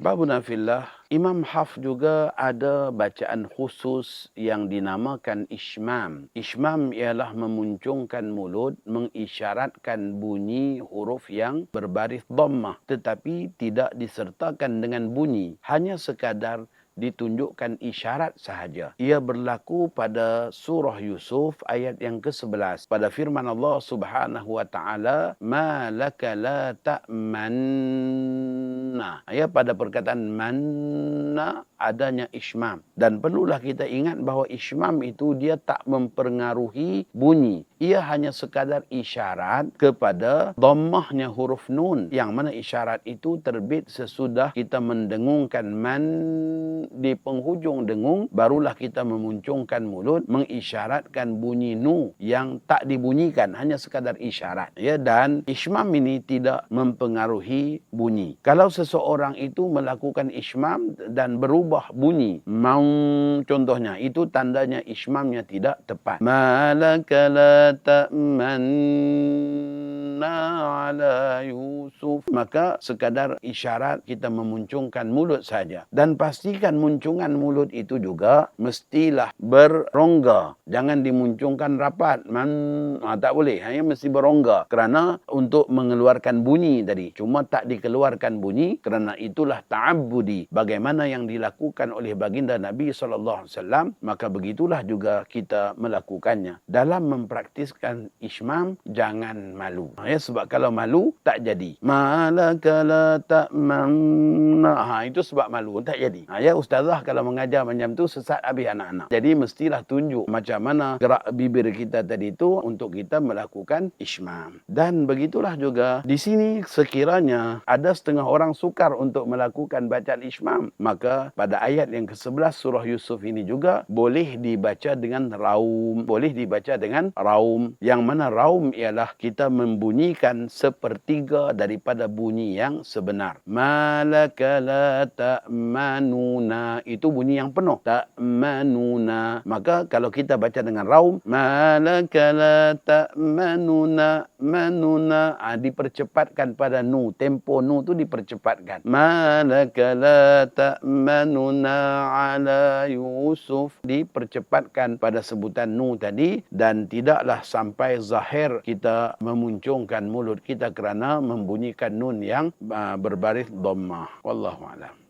Babuna fillah, Imam Haf juga ada bacaan khusus yang dinamakan Ishmam. Ishmam ialah memuncungkan mulut, mengisyaratkan bunyi huruf yang berbaris dhammah. Tetapi tidak disertakan dengan bunyi. Hanya sekadar ditunjukkan isyarat sahaja. Ia berlaku pada surah Yusuf ayat yang ke-11. Pada firman Allah Subhanahu wa taala, "Ma laka la ta'manna." Ya pada perkataan manna adanya ismam dan perlulah kita ingat bahawa ismam itu dia tak mempengaruhi bunyi. Ia hanya sekadar isyarat kepada dhammahnya huruf nun yang mana isyarat itu terbit sesudah kita mendengungkan man di penghujung dengung barulah kita memuncungkan mulut mengisyaratkan bunyi nu yang tak dibunyikan hanya sekadar isyarat ya dan ismam ini tidak mempengaruhi bunyi kalau seseorang itu melakukan ismam dan berubah bunyi. Mau contohnya itu tandanya ismamnya tidak tepat. Malakala ta'man ala Yusuf maka sekadar isyarat kita memuncungkan mulut saja. Dan pastikan muncungan mulut itu juga mestilah berongga. Jangan dimuncungkan rapat. Man ha, tak boleh. Hanya mesti berongga. Kerana untuk mengeluarkan bunyi tadi. Cuma tak dikeluarkan bunyi kerana itulah ta'abbudi. Bagaimana yang dilakukan oleh baginda Nabi wasallam maka begitulah juga kita melakukannya. Dalam mempraktiskan ismam jangan malu. ha, ya sebab kalau malu tak jadi. Malakala tak manna ha itu sebab malu tak jadi. Ha, ya ustazah kalau mengajar macam tu sesat habis anak-anak. Jadi mestilah tunjuk macam mana gerak bibir kita tadi itu untuk kita melakukan ismam. Dan begitulah juga di sini sekiranya ada setengah orang sukar untuk melakukan bacaan ismam maka pada ayat yang ke-11 surah Yusuf ini juga boleh dibaca dengan raum. Boleh dibaca dengan raum. Yang mana raum ialah kita membunyikan sepertiga daripada bunyi yang sebenar. Malakala ta'manuna. Itu bunyi yang penuh. Ta'manuna. Maka kalau kita baca dengan raum. Malakala ta'manuna. Manuna. Ha, dipercepatkan pada nu. Tempo nu tu dipercepatkan. Malakala ta'manuna ala Yusuf. Dipercepatkan pada sebutan nu tadi. Dan tidaklah sampai zahir kita memuncungkan mulut mulut kita kerana membunyikan nun yang uh, berbaris dhammah. Wallahu alam